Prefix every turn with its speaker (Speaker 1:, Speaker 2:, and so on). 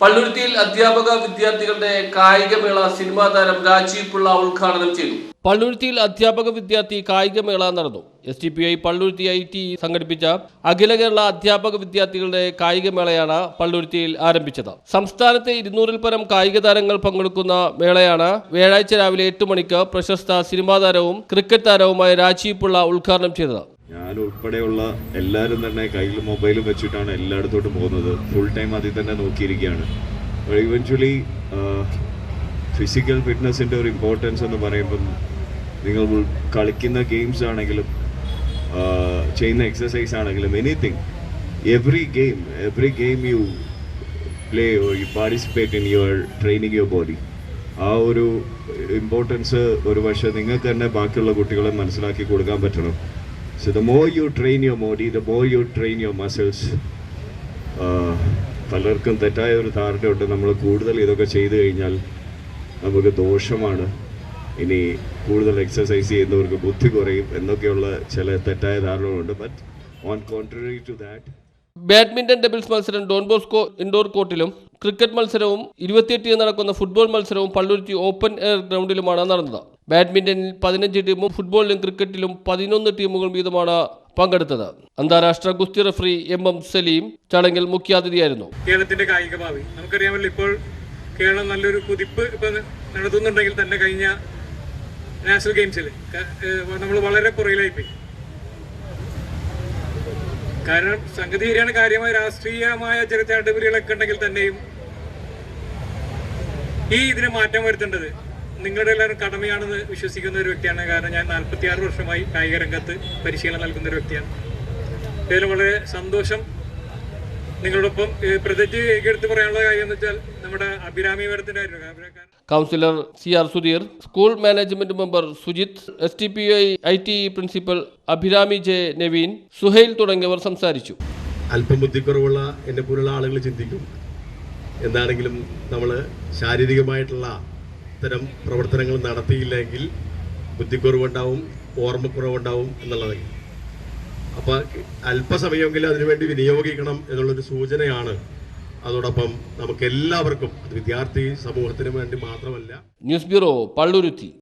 Speaker 1: പള്ളുരുത്തിയിൽ അധ്യാപക വിദ്യാർത്ഥികളുടെ കായികമേള സിനിമാ താരം രാജീവ് പിള്ള ഉദ്ഘാടനം ചെയ്തു. പള്ളുരുത്തിയിൽ അധ്യാപക വിദ്യാർത്ഥി കായികമേള നടന്നു. S T P I Palluruthy I T സംഘടിപ്പിച്ച അഖില കേരള അധ്യാപക വിദ്യാർത്ഥികളുടെ കായികമേളയാണ് പള്ളുരുത്തിയിൽ ആരംഭിച്ചത്. സംസ്ഥാനത്തെ ഇരുന്നൂറിൽ പരം കായിക താരങ്ങൾ പങ്കെടുക്കുന്ന മേളയാണ് വ്യാഴാഴ്ച രാവിലെ എട്ട് മണിക്ക് പ്രശസ്ത സിനിമാ താരവും ക്രിക്കറ്റ് താരവുമായ രാജീവ് പിള്ള ഉദ്ഘാടനം ചെയ്തത്.
Speaker 2: ഞാൻ ഉൾപ്പെടെയുള്ള എല്ലാവരും തന്നെ കയ്യിൽ മൊബൈലും വെച്ചിട്ടാണ് എല്ലായിടത്തോട്ടും പോകുന്നത്. ഫുൾ ടൈം അതിൽ തന്നെ നോക്കിയിരിക്കുകയാണ്. ഇവൻച്വലി ഫിസിക്കൽ ഫിറ്റ്നസിന്റെ ഒരു ഇമ്പോർട്ടൻസ് എന്ന് പറയുമ്പം നിങ്ങൾ കളിക്കുന്ന ഗെയിംസ് ആണെങ്കിലും ചെയ്യുന്ന എക്സസൈസ് ആണെങ്കിലും anything every game every game you play or you participate in your training your body ആ ഒരു ഇമ്പോർട്ടൻസ് ഒരു പക്ഷേ നിങ്ങൾക്ക് തന്നെ ബാക്കിയുള്ള കുട്ടികളെ മനസ്സിലാക്കി കൊടുക്കാൻ പറ്റണം. So the more you train your body, the more you train your muscles. പലർക്കും തെറ്റായ ഒരു ധാരണയുണ്ട്. നമ്മൾ കൂടുതൽ ഇതൊക്കെ ചെയ്തു കഴിഞ്ഞാൽ നമുക്ക് ദോഷമാണ്. ഇനി കൂടുതൽ എക്സസൈസ് ചെയ്യുന്നവർക്ക് ബുദ്ധി കുറയും എന്നൊക്കെയുള്ള ചില തെറ്റായ ധാരണകളുണ്ട്. But on contrary to that
Speaker 1: badminton doubles മത്സരം ഡോൺ ബോസ്കോ ഇൻഡോർ കോർട്ടിലും ക്രിക്കറ്റ് മത്സരവും ഇരുപത്തിയെട്ടിന് നടക്കുന്ന ഫുട്ബോൾ മത്സരവും പള്ളുരുത്തി ഓപ്പൺ എയർ ഗ്രൗണ്ടിലുമാണ് നടന്നത്. ബാഡ്മിന്റണിൽ പതിനഞ്ച് ടീമും ഫുട്ബോളിലും ക്രിക്കറ്റിലും പതിനൊന്ന് ടീമുകൾ വീതമാണ് പങ്കെടുത്തത്. അന്താരാഷ്ട്ര ഗുസ്തി റഫറി എം എം സലീം ചടങ്ങിൽ മുഖ്യാതിഥിയായിരുന്നു.
Speaker 3: കേരളത്തിന്റെ കായിക ഭാവി. നമുക്കറിയാമല്ലോ ഇപ്പോൾ കേരളം നല്ലൊരു കുതിപ്പ് ഇപ്പൊ നടത്തുന്നുണ്ടെങ്കിൽ തന്നെ കഴിഞ്ഞ നാഷണൽ ഗെയിംസിൽ നമ്മൾ വളരെ പുറകിലായി പോയി കാരണം സംഗതി ശരിയാണ് കാര്യമായ രാഷ്ട്രീയമായ ചില ചാട്ടുപിടികളൊക്കെ ഉണ്ടെങ്കിൽ തന്നെയും ഈ ഇതിന് മാറ്റം വരുത്തേണ്ടത് നിങ്ങളുടെ എല്ലാവരും കടമയാണെന്ന് വിശ്വസിക്കുന്ന ഒരു വ്യക്തിയാണ്. കാരണം ഞാൻ നാൽപ്പത്തി ആറ് വർഷമായി കായിക രംഗത്ത് പരിശീലനം നൽകുന്ന ഒരു വ്യക്തിയാണ്. ഇതിൽ വളരെ സന്തോഷം. നിങ്ങളോടൊപ്പം പ്രതിജ്ഞ പ്രത്യേകിച്ച് എടുത്ത് പറയാനുള്ള കാര്യം എന്ന് വെച്ചാൽ നമ്മുടെ Abhirami വരത്തിന്റെ
Speaker 1: councillor C R Sudheer school management member Sujith S T P I I T principal Abhirami J Naveen Suhail തുടങ്ങിയവർ സംസാരിച്ചു.
Speaker 4: അല്പം ബുദ്ധിക്കുറവുള്ള എന്നെ പോലുള്ള ആളുകൾ ചിന്തിക്കും. എന്താണെങ്കിലും നമ്മൾ ശാരീരികമായിട്ടുള്ള ഇത്തരം പ്രവർത്തനങ്ങൾ നടത്തിയില്ലെങ്കിൽ ബുദ്ധിക്കുറവുണ്ടാവും ഓർമ്മക്കുറവുണ്ടാവും എന്നുള്ളത് അപ്പോൾ അല്പസമയമെങ്കിലും അതിനുവേണ്ടി വിനിയോഗിക്കണം എന്നുള്ളൊരു സൂചനയാണ്. അതോടൊപ്പം നമുക്ക് എല്ലാവർക്കും വിദ്യാർത്ഥി സമൂഹത്തിന് വേണ്ടി മാത്രമല്ല.
Speaker 1: News bureau Palluruthy.